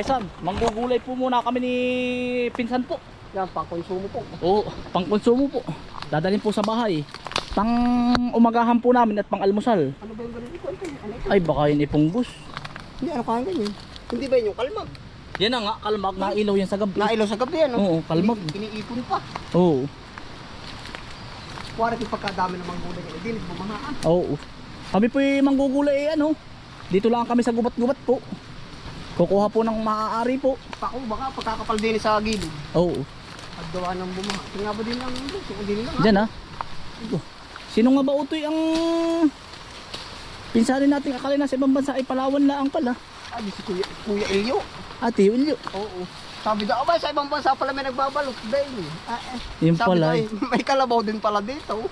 Kaysan, manggugulay po muna kami ni Pinsan po. Yan, pang-konsumo po. Oo, pang konsumo po. Dadalhin po sa bahay. Pang umagahan po namin at pang almusal. Ano ba yung ganun? Ano ito? Ay, baka yun ipunggus. Hindi, ano kaya ganyan? Hindi ba yun yung kalmag? Yan na nga, kalmag na ilaw yan sa gabi. Nailaw sa gabi, ano? Oo, kalmag. Ini iniipon pa. Oo, Kuwari yung pagkadami ng manggulay niya. Hindi, bumahaan. oo. Kami po yung manggugulay eh, ano. Dito lang kami sa gubat-gubat po. Kukuha po ng maaari po. Pako, baka pagkakapal din sa gilid. Oo. At gawa ng bumaha. Nga ba din lang? Hindi nila nga. Diyan ha. Oh, Sino nga ba utoy ang pinsanin natin akala na sa ibang bansa ay Palawan lang pala. Ay, di si Kuya, Kuya Elio. Ate, Ulyo. Oo. Sabi daw, abay, sa ibang bansa pala may nagbabalot. Dahil, ah, eh. Yung Sabi pala, daw, eh, may kalabaw din pala dito.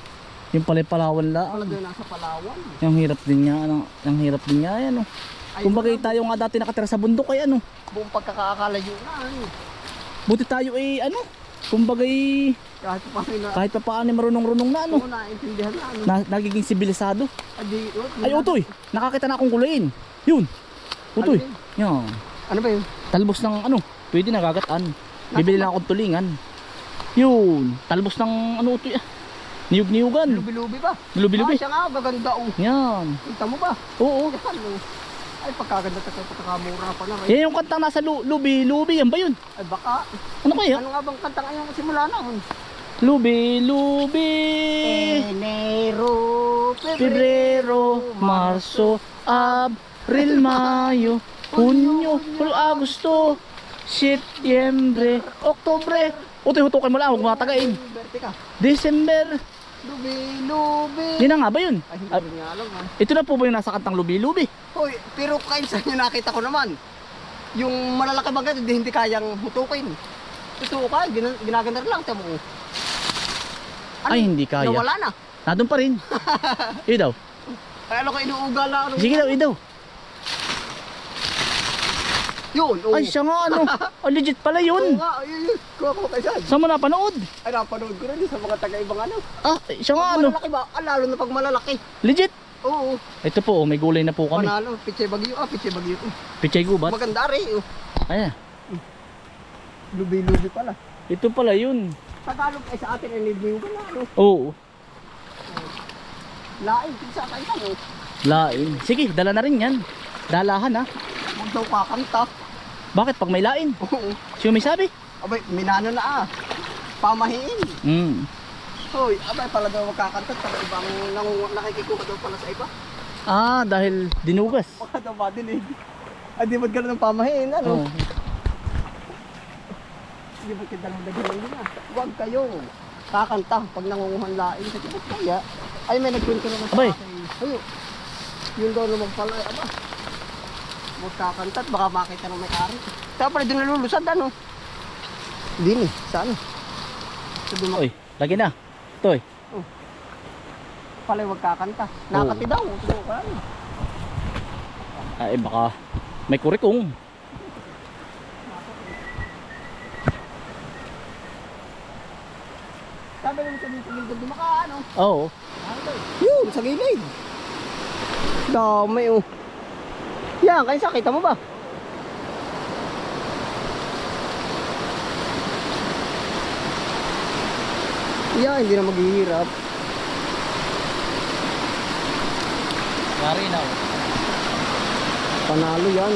yung pala Palawan Pala lang. doon nasa Palawan. Yung hirap din niya, ano, yung hirap din niya, ano. Ay, Kumbaga tayo nga dati nakatira sa bundok ay ano. Buong pagkakakala yun na. ano. Buti tayo ay ano. Kumbaga ay Kahit pa na, kahit pa paano marunong-runong na ano. Oo, naintindihan na. Ano. Na, nagiging sibilisado. Adi, oh, Ay utoy, nakakita na akong kulayin. Yun. Utoy. Ano Yan. Ano ba yun? Talbos ng ano, pwede nagagataan. Bibili lang akong tulingan. Yun, talbos ng ano utoy ah. Niyug-niyugan. Lubi-lubi ba? Lubi-lubi. Ah, siya nga, gaganda oh. Yan. Kita mo ba? Oo. Yan oh. Ay, pagkaganda tayo, pagkakamura pa rin. Yan yung kantang nasa lu- lubi, lubi, yan ba yun? Ay, baka. Ano kaya? Ano nga bang kanta ngayon simula na? oh? Lubi, lubi. Enero, Pebrero, Marso, Abril, Mayo, Hunyo, Julio, Agosto, Setyembre, Oktobre. Utoy, hutukan mo lang, huwag matagain. Ka. December. Lubi-lubi. Yan na nga ba yun? Ay, hindi Ah, ko nga alam ha. ito na po ba yung nasa kantang lubi-lubi? Hoy, pero kain sa inyo nakita ko naman. Yung malalaki bagat, hindi, hindi kayang hutukin. Tutukan, gina, ginaganda lang. Tamo. Ano? Ay, hindi kaya. Nawala na. Nandun pa rin. Iyo daw. Ay, ano ko inuugal na. Ano, Sige daw, iyo daw. Yun, oo. Ay, siya nga ano. Oh, legit pala Oo yun. nga, yun, yun. Kuha ko kayo saan. Saan mo napanood? Ay, napanood ko rin sa mga taga-ibang ano. Ah, siya nga Pag ano. malalaki ba? Ah, lalo na pag malalaki. Legit. Oo. Ito po, oh, may gulay na po kami. Panalo, piche bagyo. Ah, piche bagyo. Pichay gubat. Maganda rin. Oh. Ayan. Lubi-lubi pala. Ito pala yun. Tagalog ay sa atin ay nilbiyo ka na. Ano? Oo. Lain, pizza kayo ka. No? Lain. Sige, dala na rin yan. Dalahan ha. Huwag daw kakanta. Bakit pag may lain? Oo. Sino may sabi? Abay, minano na ah. Pamahiin. Hmm. Hoy, abay pala daw magkakanta. Taga ibang nang, nakikikuha daw pala sa iba. Ah, dahil dinugas. Baka daw madinig. Ay, di ba't ganun ang pamahiin? Ano? Oo. Di ba't dalawang daghan lang na? Huwag kayo. Kakanta pag nangunguhan lain. Ba't kaya? Ay, may nagkwento naman sa Abay. akin. Ay, yun daw naman pala. Ay, aba. Magkakanta at baka makita ng may-ari. Kaya pala doon nalulusad ano? Din eh. Saan? Sa dumak. Oy, lagi na. Toy. Pala huwag kakanta. Nakati daw. Tulo ka ano? Ay, baka may kurikong. Sabi naman sa dito gilid dumaka ano? Oo. Yun, sa gilid. Dami oh. Yan, kayo sa kita mo ba? Yan, hindi na maghihirap. Yari na. Panalo yan.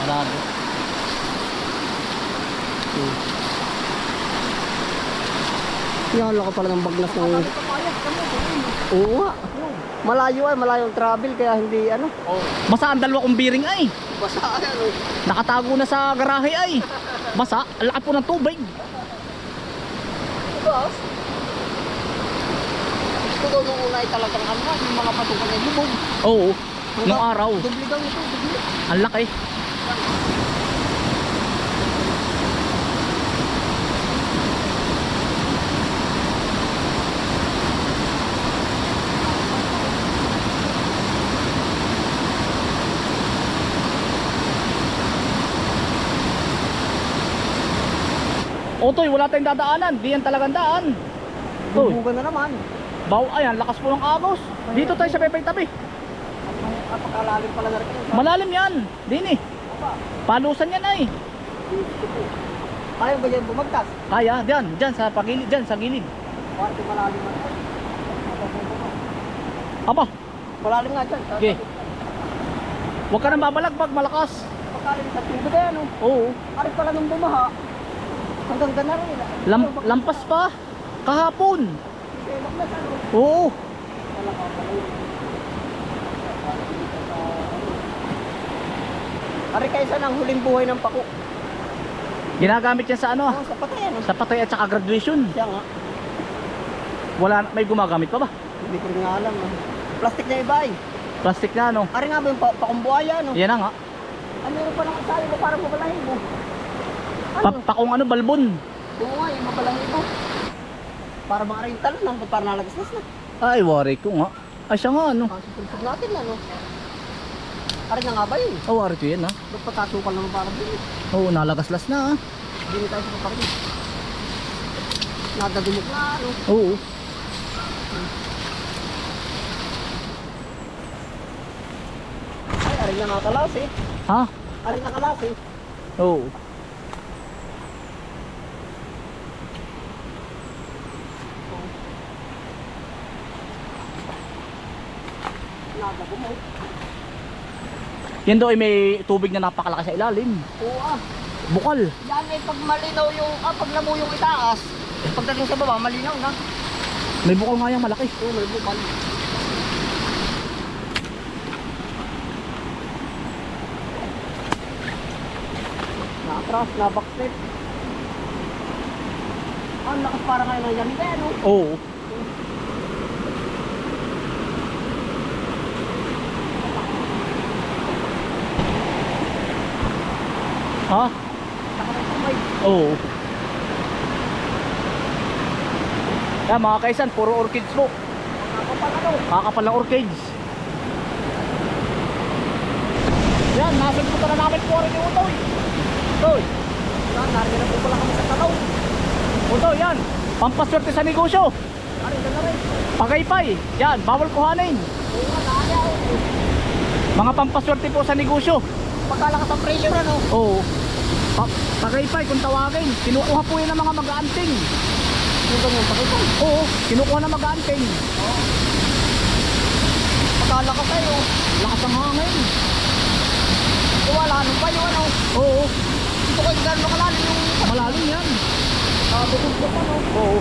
Marami. Yan, laka pala ng bagnas ng... Oo nga. Malayo ay, malayo ang travel kaya hindi ano. Basta ang dalawa kong biring ay. Basa yan oh. Nakatago na sa garahe ay. Basa, ang laki po ng tubig. Boss. Gusto daw nung una ay talagang ano, yung mga patukan niya lubog. Oo, nung araw. Dubli daw ito, dubli. Ang laki. Otoy, wala tayong dadaanan. Di yan talagang daan. Bubugan na naman. baw, ayan, lakas po ng agos. Dito tayo sa Pepay Tabi. Napakalalim pala na rin. Malalim yan. Dini. Palusan yan ay. Ayaw ba yan bumagtas? Kaya, diyan, diyan sa pagilid, diyan sa gilid. Parte malalim na. Aba, Malalim nga dyan. okay. Huwag ka nang babalagbag, malakas. Pagkalim sa tubig na yan oh. Oo. Ari pala nung bumaha. Hanggang gana rin. Lam, lampas pa. Kahapon. Ano. Oo. Ari kaysa ng huling buhay ng pako. Ginagamit yan sa ano, Oh, sa patay ano. sa patay at saka graduation. Siya nga. Wala, may gumagamit pa ba? Hindi ko rin nga alam. ah. Plastic na iba eh. Plastic na ano. Ari nga ba yung pa pakumbuhaya no? Yan na nga. Ano meron pa ng asali mo para mabalahin mo? Ano? Pa, pa kung ano, balbon. Oo nga, yung mabalahin mo. Para mga rin talon lang, para nalagaslas na. Ay, worry ko nga. Ay, siya nga ano. Kasi tulpog natin na no. Ari na nga ba yun? Oh, worry ko yan ha. Ba't patasukal naman para din? Oo, nalagaslas na ha. Hindi tayo sa paparin. Nadadumok na ano. Oo. Ay, ari na nga kalas eh. Ha? Ari na kalas eh. Oo. Yan daw ay may tubig na napakalaki sa ilalim. Oo ah. Bukal. Yan ay pag malinaw yung, ah, pag lamo yung itaas. Pagdating sa baba, malinaw na. May bukal nga yung malaki. Oo, may bukal. Na-atras, na-backstep. Ah, Ang lakas para ngayon ng yamin eh, no? Oo. Ha? Oo. Yan mga kaisan, puro orchids po. Kakapal ng orchids. Yan, nasagot na namin po rin yung utoy. Utoy. Yan, narinig na po pala kami sa talaw. Utoy, yan. Pampaswerte sa negosyo. Na. Pagaypay. Yan, bawal kuhanin. Mga pampaswerte po sa negosyo. Pagkalakas ang pressure, ano? Oo. Pa pagaypay kung tawagin. Kinukuha po yan ng mga mag-aanting. Yung ganyan, pakita. Oo, kinukuha ng mag-aanting. Pagkalakas sa'yo. Lakas ng hangin. Wala, nung ba yung ano? Oo, Ito ko yung gano'n makalalim yung malalim yan. uh, bukod ko ano? Oo.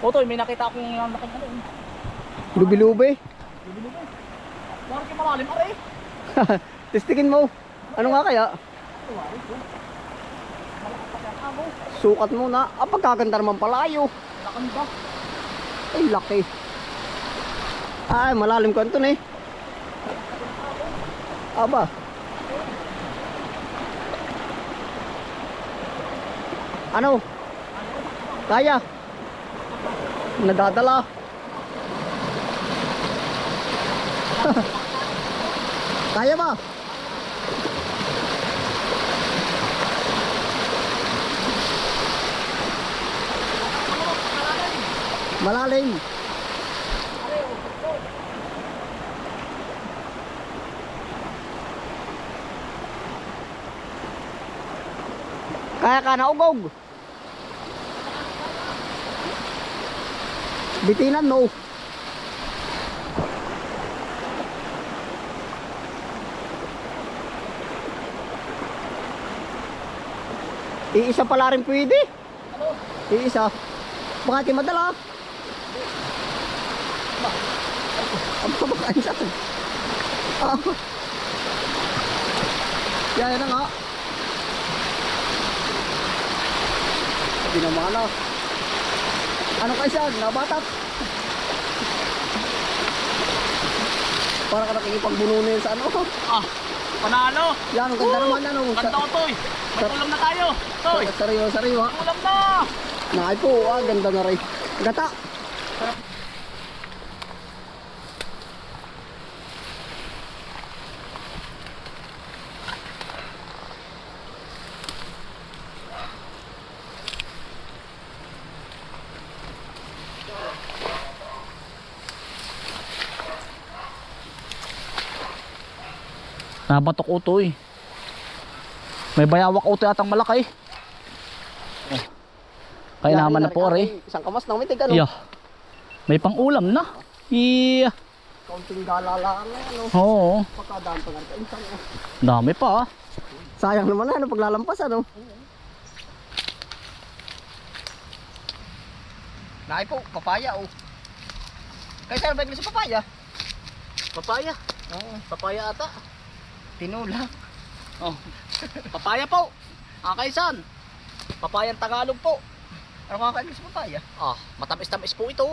O may nakita akong yung laking ano. Lubi-lubi? Lubi-lubi. Parang malalim aray. Testikin mo. Ano nga kaya? Sukat mo na. Ah, pagkakanta naman palayo. Lakan ba? Ay, laki. Ay, malalim ka ito eh. Aba. Ano? Kaya. Kaya. Nadadala. Kaya ba? Malalim. Kaya ka na ugog. Bitinan mo. Iisa pala rin pwede. Iisa. Baka di madala. Ang pabakain sa atin. Ah. Yan na nga. Hindi. Ano kayo siya? Nabatat. Para ka nakikipagbuno na yun sa ano. Ah, panalo. Yan, ang ganda naman ano. Ganda ko, Toy. Magkulam na tayo. Toy, Sa- Sariwa, sariwa. kulam na. Nakay po, ah, ganda na rin. Gata. Nabatok utoy. May bayawak utoy atang malaki. Oh. Kaya naman na po, re. Isang kamas na umitig, ano? Yeah. May pang ulam na. Yeah. Kaunting galala na, ano? Oo. Pagkadaan pa nga. Insan, ah. Dami pa ah. Sayang naman ano paglalampas ano. Nakay po, papaya oh. Kaya saan ba sa papaya? Papaya. Oo, Papaya ata. Tinula. Oh. Papaya po. Ah, kaisan. Papayang Tagalog po. Ano kakain sa papaya? Ah, matamis-tamis po ito.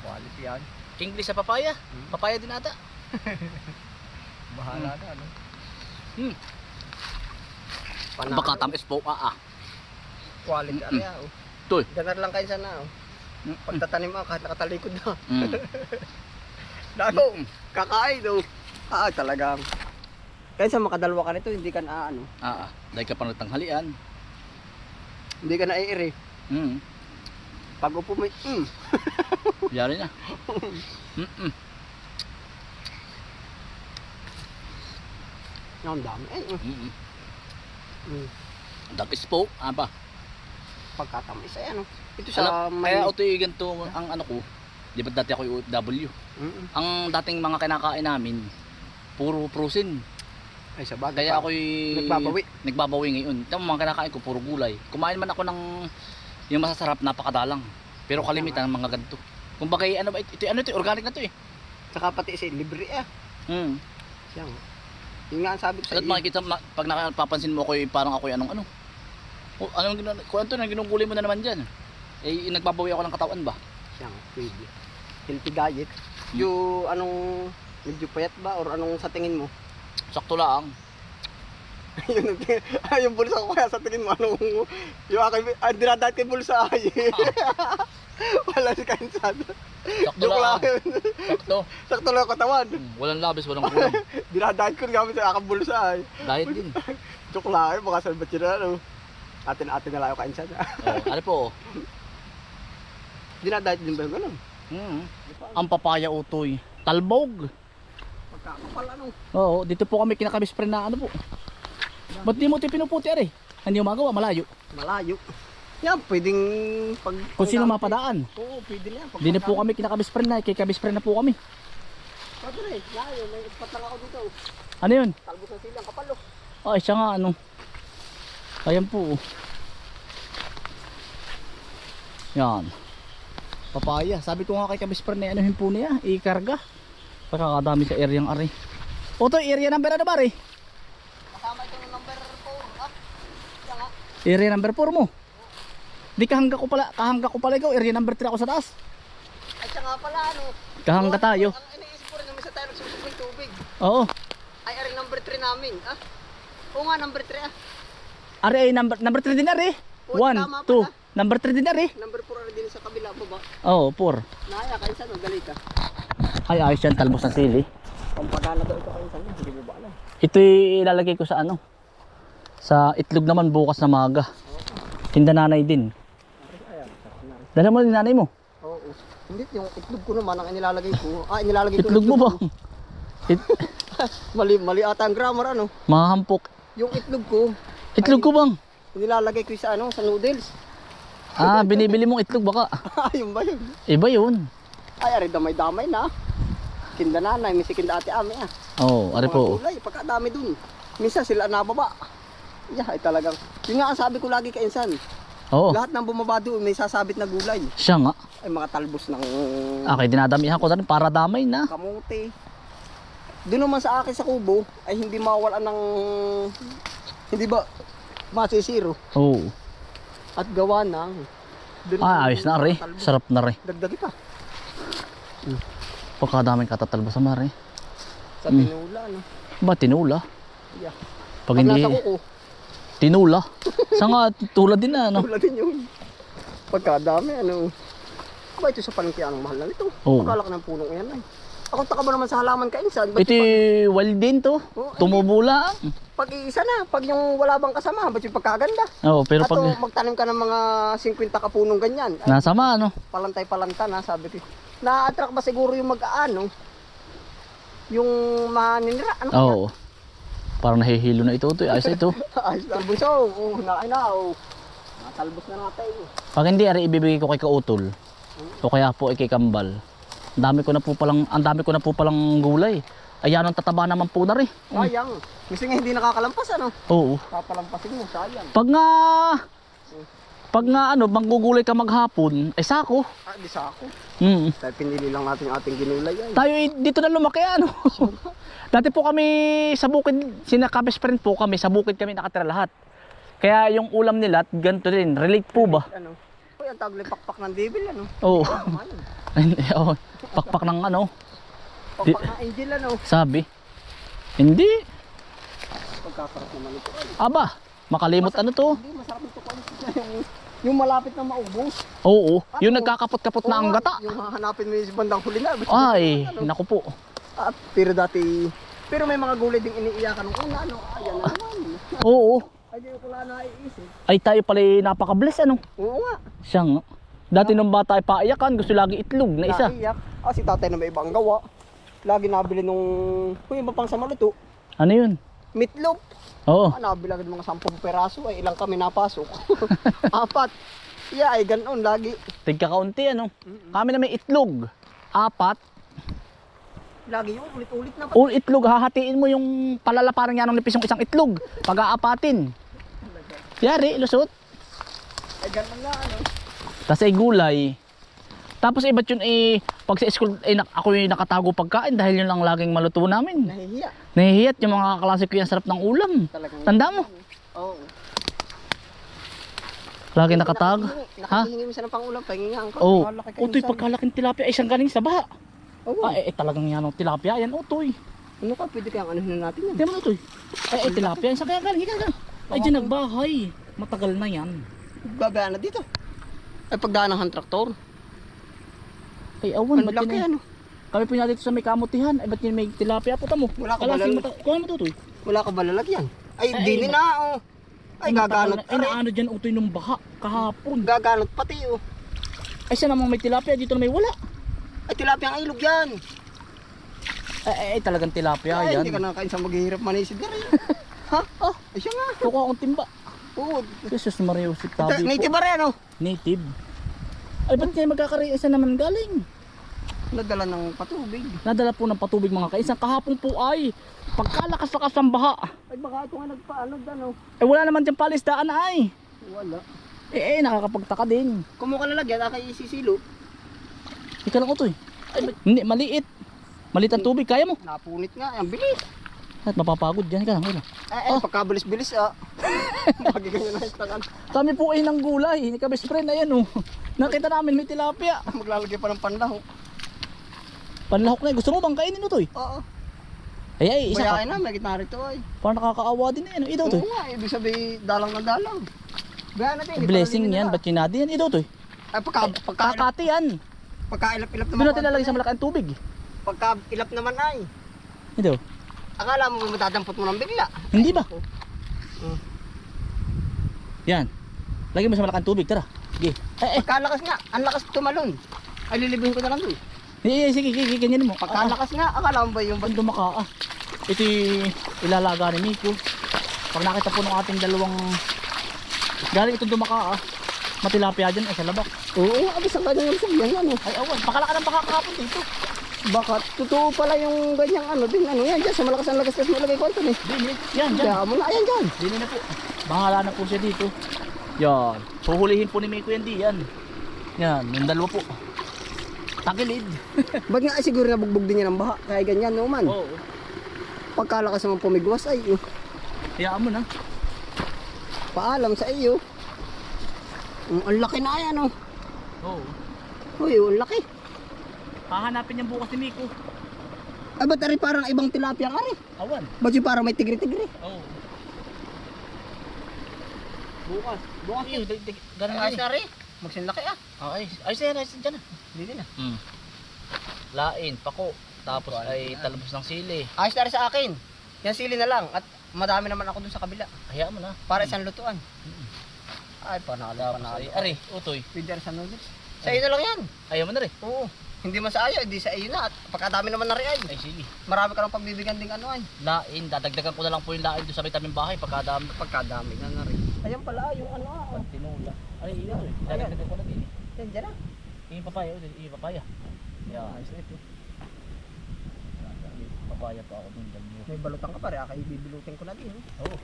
Quality yan. English sa papaya. Papaya din ata. Bahala na ano. Hmm. Panalo. Baka tamis po ah. ah. Quality Mm. ano yan oh. Toy. Ganar lang kayo sana oh. Mm. Pagtatanim mo kahit nakatalikod na. Mm. Lalo, kakain oh. Ah, talagang. Kaya sa makadalwa ka nito, hindi ka na ano, Ah, ah. Dahil ka pang nagtanghalian. hindi ka na iiri. Mm. Pag upo mo, mm. Yari na. Mm-mm. Ang dami. Eh, mm. Mm-mm. Mm. Dagis po. Ah ba? Pagkatamis ay ano. Ito Alam, sa may... kaya ito yung ganito ang ano ko. Di ba dati ako yung OFW? Mm. Ang dating mga kinakain namin, puro prosin. Ay sa bagay. Kaya pa. ako Nagbabawi. Nagbabawi ngayon. Ito mga kinakain ko, puro gulay. Kumain man ako ng yung masasarap, napakadalang. Pero kalimitan ng mga ganito. Kung bagay, ano ba, ito, ano ito, organic na to eh. Saka pati si libre ah. Hmm. Siyang. Yun nga ang sabi ko sa At makikita, ma- pag nakapapansin mo ako, parang ako anong ano. O, anong gina, kung ano to, nang ginugulay mo na naman dyan. Eh, nagbabawi ako ng katawan ba? Siyang, pwede. Healthy diet. Yung anong medyo payat ba or anong sa tingin mo? Sakto lang. yun, ay, yung bulsa ko kaya sa tingin mo anong yung akin ay dinadait kay bulsa ay. Wala si kainsan. Sakto Joke lang. lang. Sakto. Sakto lang ang katawan. Hmm, Walang labis, walang kulang. Dinadait ko gamit sa aking bulsa ay. Diet din. Joke lang, baka sa batid na ano. Atin-atin na lang yung kainsan. Oh, ano po? Dinadait din ba yung ganun? Hmm. Ang papaya utoy. Talbog. Pagkakapal ano. Oo, dito po kami kinakabispre na ano po. Ba't di mo ito pinuputi ari? Hindi mo magawa, malayo. Malayo. Yan, pwedeng pag... Kung sino mapadaan. Oo, pwede na yan. Pag- Hindi na po kami kinakabispre na, kikabispre na po kami. Na eh. Layo, may spot lang ako dito. Ano yun? Talbos ng silang kapalo. Ay, siya nga ano. Ayan po. oh. Yan. Papaya. Sabi ko nga kay kabispre na anuhin po niya, ikarga. Pagkakadami sa area ng ari. O to, area number ano ba ari? Kasama ito ng number 4. Ah, yan nga. Area number 4 mo. Di kahangga ko pala, kahangga ko pala ikaw, area number 3 ako sa taas. At siya nga pala ano. Kahangga tayo. Ang iniisip ko rin naman sa tayo nagsusubay tubig. Oo. Ay, ari number 3 namin. Ah, oo nga, number 3 ah. Ari ay number number 3 din ari. Oh, One, tama pala. two. Number 3 din na rin. Number 4 rin din sa kabila po ba? Oo, 4. Naya, kayo saan? Gali ka. Ay, ayos yan, talbos ng sili. Pampagana daw ito kayo saan? Hindi mo ba alam? Ito ilalagay ko sa ano? Sa itlog naman bukas na maga. Tinda nanay din. Rin. Dala mo din nanay mo. Oo. Hindi, yung itlog ko naman ang inilalagay ko. Ah, inilalagay ko. Itlog mo ba? It, Mali, mali ata ang grammar ano. mahampok. Yung itlog ko, Itlog ko bang? inilalagay ko sa ano, sa noodles. Ah, binibili mong itlog baka. Ayun ba yun? Iba yun. Ay, ari damay-damay na. Kinda nanay, may si kinda ate ame ah. Oo, oh, ari po. Gulay, pagkadami dun. Minsan sila nababa. Yeah, ay talagang. Yun nga ang sabi ko lagi kay Insan. Oo, Lahat ng bumaba doon may sasabit na gulay. siya nga. Ay mga talbos ng Okay, dinadamihan ko rin para damay na. kamote. Doon naman sa akin sa kubo ay hindi mawalan ng hindi ba masisiro Oo. at gawa ng doon Ah, ayos na rin. Sarap na rin. Dagdagi pa Pagkadaming katatalbos na rin. sa Mm. tinula no. Ba, tinula? Yeah. Pag Pag hindi, nasa kuko, tinula. Sa nga, tulad din na, ano? wala din yun. Pagkadami ano. Aba ito sa palengke ang mahal na ito. Oo. Pagkalak ng punong yan ay. Ako taka ba naman sa halaman ka insan? Ba't Ito wild din to. Oo, Tumubo lang. pag, iisa na, pag yung wala bang kasama, ba't yung pagkaganda? Oo, pero Ato, pag magtanim ka ng mga 50 kapunong ganyan. Ay, nasama, ano? palantay-palanta na, sabi ko. Na-attract ba siguro yung mag-ano? Yung maninira? Ano? Oo. Parang nahihilo na ito. ito. Ayos na ito. Ayos na, bunso. Oh, nakain na, oh. Natalbos na natin. Pag hindi, ari ibibigay ko kay Kautol. O kaya po ay kay Kambal. Ang dami ko na po palang, ang dami ko na po palang gulay. Ayan ang tataba naman po na rin. Sayang. Kasi nga hindi nakakalampas, ano? Oo. Papalampasin mo, sayang. Pag nga, pag nga ano, manggugulay ka maghapon, ay sako. Ah, di sa ako. Mm. Dahil pinili lang natin yung ating ginulay ay. Tayo eh, dito na lumaki ano. Dati po kami sa bukid, sina best friend po kami, sa bukid kami nakatira lahat. Kaya yung ulam nila, ganito din. Relate po ba? Ano? Uy, ang tagli pakpak ng devil, ano? Oo. Oh, pakpak ng ano, Pakpak ng angel, ano? sabi. Hindi. Pagkasarap naman ito. Ay, Aba, makalimot ano to? Hindi, masarap ito kung yung, yung malapit na maubos. Oo, yung Ano? nagkakapot-kapot na ang gata. Yung hahanapin mo yung bandang huli na. Ay, ano? naku po. Ah, pero dati, pero may mga gulay ding iniiyakan ng una, ano? Ayan na naman. Oo, Ay, di ko lang naiisip. ay tayo pala napaka-bless ano. Oo nga. Siya nga. Dati nung bata ay paiyakan, gusto lagi itlog na isa. Naiyak. Ah, si tatay na may ibang gawa. Lagi nabili nung, kung iba pang sa maluto, Ano yun? meatloaf. Oo. Ah, nabili agad mga 10 peraso, ay ilang kami napasok. Apat. Yeah, ay ganoon lagi. Tigka kaunti ano. Kami na may itlog. Apat. Lagi yung ulit-ulit na. O itlog, hahatiin mo yung palala parang yan ang nipis yung isang itlog. Pag-aapatin. Yari, lusot. Ay ganoon na, ano. Tapos ay gulay. Tapos iba't yun eh, pag sa school, eh, ako yung nakatago pagkain dahil yun lang laging maluto namin. Nahihiya. Nahihiyat yung mga kaklase ko yan sarap ng ulam. Talagang. Tanda mo, Oo. lagi nakatag. Nakahihingi- Ha? Nakahihingi mo siya ng pangulam, pahingihan ko. Oh, Malaki kayo utoy pagkalaking tilapia, isang galing sa baha. Oo. Ah, eh, eh, talagang yan ang tilapia, yan utoy. Ano ka, pwede ano na natin yan. Hindi mo utoy. Ay, eh, tilapia, isang kaya galing, ikaw Ay, dyan nagbahay. Matagal na yan. Babaan na dito. Ay pagdaan ng traktor. Ay, awan, Ang laki eh? ano. Kami po dito sa may kamutihan, ay ba't yun may tilapia po tamo? Wala ka ba Kalasing lal- mata, kuha mo tutoy. Wala ka ba lalagyan? Ay, Ay, dini ay, na oh. Ay, gaganot Ay, naano dyan utoy nung baha, kahapon. Gaganot pati oh. Ay, siya namang may tilapia, dito na may wala. Ay, tilapia ang ilog yan. Ay, ay, ay talagang tilapia Ay, yan. hindi ka nakakain sa maghihirap manisid na rin. ha? Oh, ay siya nga. Kukuha akong timba. Oo. Jesus Mario, si Tabi native ba rin ano? Native. Ay, ba't kayo magkakaroon isa naman galing? Nadala ng patubig. Nadala po ng patubig mga kaisang kahapon po ay pagkalakas-lakas ng baha. Ay, baka ito nga nagpaano ano. Eh wala naman dyan palisdaan ay. Wala. Eh, eh nakakapagtaka din. Kung mo ka lalagyan, aka isisilo. Ika lang ito eh. Ay, hindi, maliit. Maliit ang tubig, kaya mo. Napunit nga, ang bilis. At mapapagod dyan ka lang. Ay, ay, pagkabilis-bilis ah. Lagi ganyan na istakan. Kami po ay ng gulay. Ni ka best friend, ayan oh. Nakita namin may tilapia. Maglalagay pa ng panlahok. Panlahok na eh. Gusto mo bang kainin ito eh? Oo. Ay, ay, isa Bayain ka. na, may gitna rito ay. Parang nakakaawa din eh. Ano? Ito to. Oo nga, ibig sabihin dalang na dalang. Gaya natin. Blessing yan, ba't kinadi yan? Ito to eh. Ay, pagka, pagka, Kakati yan. pagka ilap-ilap naman. Doon natin lalagay sa malaking tubig. Pagka ilap naman ay. Ito. Akala mo matadampot mo ng bigla. Hindi ba? Hmm. Yan. Lagay mo sa malaking tubig, tara. Sige. Eh, eh. Pagkalakas nga, ang lakas tumalon. Ay, lilibuhin ko na lang doon. Eh, eh, sige, sige, ganyan mo. Ah, Pagkalakas nga, akala mo ba yung Pag dumaka ah. Ito yung ilalaga ni Miko. Pag nakita po ng ating dalawang galing itong dumaka ah. Matilapia dyan ay sa labak. Oo, abis ang kanyang lusog yan, ano. Ay awan, pakala ka ng baka kahapon dito. Baka totoo pala yung ganyang ano din, ano yan, dyan, sa malakas ang lagas kasi nilagay ko ito eh. Dini, yan, dyan. Kaya mo na, ayan dyan. Dini na po. Bahala na po siya dito. Yan. Huhulihin po ni Miko yan di yan. Yan, yung dalawa po. Takilid. Ba't nga ay siguro nabugbog din yan ng baha, kaya ganyan, no man. Oo. Pagkalakas naman pumigwas ay, oh, Hayaan mo na. paalam sa iyo. Mm, ang laki na yan, oh. Oo. Uy, ang laki. Hahanapin niyan bukas ni Miko. Ay, ba't ari parang ibang tilapia nga rin? Awan. Ba't yung parang may tigri-tigri? Oo. Bukas. Bukas di- ganun nga na rin. Magsinlaki ah. Ah, ayos. Ayos na yan, ayos na dyan. Hindi na. Mm. Lain, pako. Tapos ay talbos ng sili. Ayos na rin sa akin. Yan sili na lang. At madami naman ako dun sa kabila. Hayaan mo na. Para isang lutuan. Mm. Ay, panalo, Tapos panalo. ay, ari, utoy. Pwede rin sa noodles. Sa iyo na lang yan. Ayaw mo na rin. Oo. Hindi man sa ayaw, hindi sa iyo na. At pagkadami naman na rin ay. Ay, sige. Marami ka lang pagbibigyan ding ano ay. Lain, dadagdagan ko na lang po yung lain doon sa may taming bahay pagkadami. Pagkadami na na rin. Ayan pala, yung ano ah. Pag tinula. Ay, eh. Dadagdagan ko na din. Yan, dyan ah. Yung papaya, oh, yung papaya. Yan. Ayos na ito. Papaya pa ako dun. dami. May balutan ka pa rin, kaya ibibilutin ko na din. eh. Oo.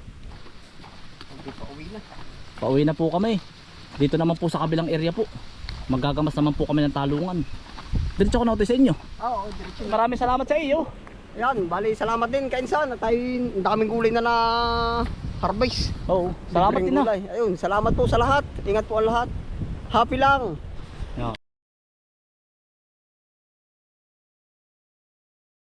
Hindi pa uwi na. Pauwi na po kami. Dito naman po sa kabilang area po. Magagamas naman po kami ng talungan. Diretso ko na utoy sa inyo. Oo, diretso. Maraming salamat sa iyo. Yan, bali, salamat din kainsan. At tayo, ang daming gulay na na harvest. Oo. Salamat din na. gulay. Ayun, salamat po sa lahat. Ingat po ang lahat. Happy lang.